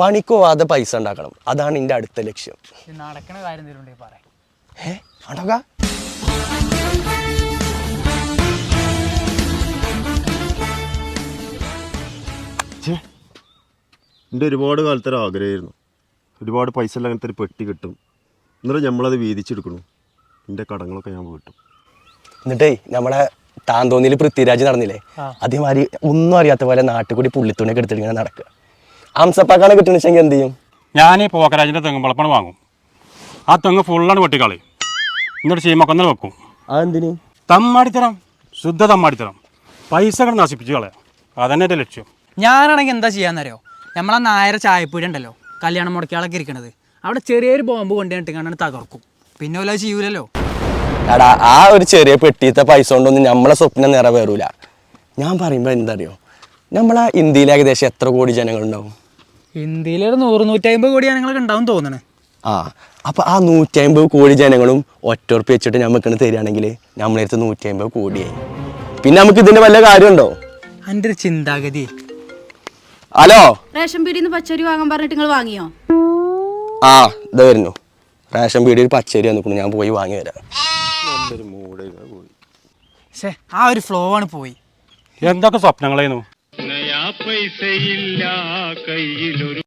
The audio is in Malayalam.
പണിക്ക് പോവാതെ പൈസ ഉണ്ടാക്കണം. അതാണ് എന്റെ അടുത്ത ലക്ഷ്യം. നടക്കണ കാര്യം ഏ? എന്റെ ഒരുപാട് കാലത്തെ ഒരു ആഗ്രഹമായിരുന്നു. ഒരുപാട് പൈസ എല്ലാം അങ്ങനത്തെ ഒരു പെട്ടി കിട്ടും. എന്നിട്ട് നമ്മളത് വീതിച്ചെടുക്കണു. എന്റെ കടങ്ങളൊക്കെ ഞാൻ വീട്ടും. എന്നിട്ടേ നമ്മളെ താന്തോന്നിയിൽ പൃഥ്വിരാജ് നടന്നില്ലേ? അതേമാതിരി ഒന്നും അറിയാത്ത പോലെ നാട്ടിൽ കൂടി പുള്ളിത്തുണിയൊക്കെ എടുത്തിട്ട് ഇങ്ങനെ നടക്കുക. അംസപ്പാക്കാണ് കിട്ടുന്ന എന്ത് ചെയ്യും? ഞാൻ ഈ പോക്കരാജിന്റെ തെങ്ങ് വളപ്പണം വാങ്ങും. ആ തെങ്ങ് ഫുള്ളാണ് വെട്ടിക്കളി എന്നിട്ട് ചീമക്കൊന്നൽ വെക്കും. അതെന്തിന്? തമ്മാടിത്തരം. ശുദ്ധ തമ്മാടിത്തരം. പൈസകൾ നശിപ്പിച്ച് കളയാം. അതന്നെ എന്റെ ലക്ഷ്യം. ഞാനാണെങ്കിൽ എന്താ ചെയ്യാന്നറിയോ? നമ്മളെ നായര ചായപ്പീടി ഉണ്ടല്ലോ. കല്യാണം മുടക്കിയാളൊക്കെ ഇരിക്കണത്. അവിടെ ചെറിയൊരു ബോംബ് കൊണ്ടുവന്നിട്ട് തകർക്കും. പിന്നെ വല്ല ചെയ്യൂലല്ലോ. എടാ ആ ഒരു ചെറിയ പെട്ടിയത്തെ പൈസ കൊണ്ടൊന്നും നമ്മളെ സ്വപ്നം നിറവേറൂല. ഞാൻ പറയുമ്പോൾ എന്താ അറിയോ നമ്മളെ ഇന്ത്യയിൽ ഏകദേശം എത്ര കോടി ജനങ്ങളുണ്ടാവും? ഇന്ത്യയിൽ ഒരു നൂറ് നൂറ്റമ്പത് കോടി ജനങ്ങളൊക്കെ ഉണ്ടാവും തോന്നണേ. ആ അപ്പോൾ ആ നൂറ്റി അമ്പത് കോടി ജനങ്ങളും ഒറ്റുറപ്പ് വെച്ചിട്ട് ഞമ്മക്ക് തരികയാണെങ്കിൽ ഞമ്മളെടുത്ത് നൂറ്റി അമ്പത് കോടിയായി. പിന്നെ നമുക്ക് ഇതിന്റെ വല്ല കാര്യമുണ്ടോ? എന്റെ ഒരു ചിന്താഗതി. ഹലോ? റേഷൻ പീടിയിൽ നിന്ന് പച്ചരി വാങ്ങാൻ പറഞ്ഞിട്ട് നിങ്ങൾ വാങ്ങിയോ? ആ ഇതാ വരുന്നു. റേഷൻ പീടിയിൽ പച്ചരി വന്നിട്ട് ഞാൻ പോയി വാങ്ങി വരാം ആ ഒരു ഫ്ലോ ആണ് പോയി. എന്തൊക്കെ സ്വപ്നങ്ങളായിരുന്നു? പൈസയില്ല കയ്യിലൊരു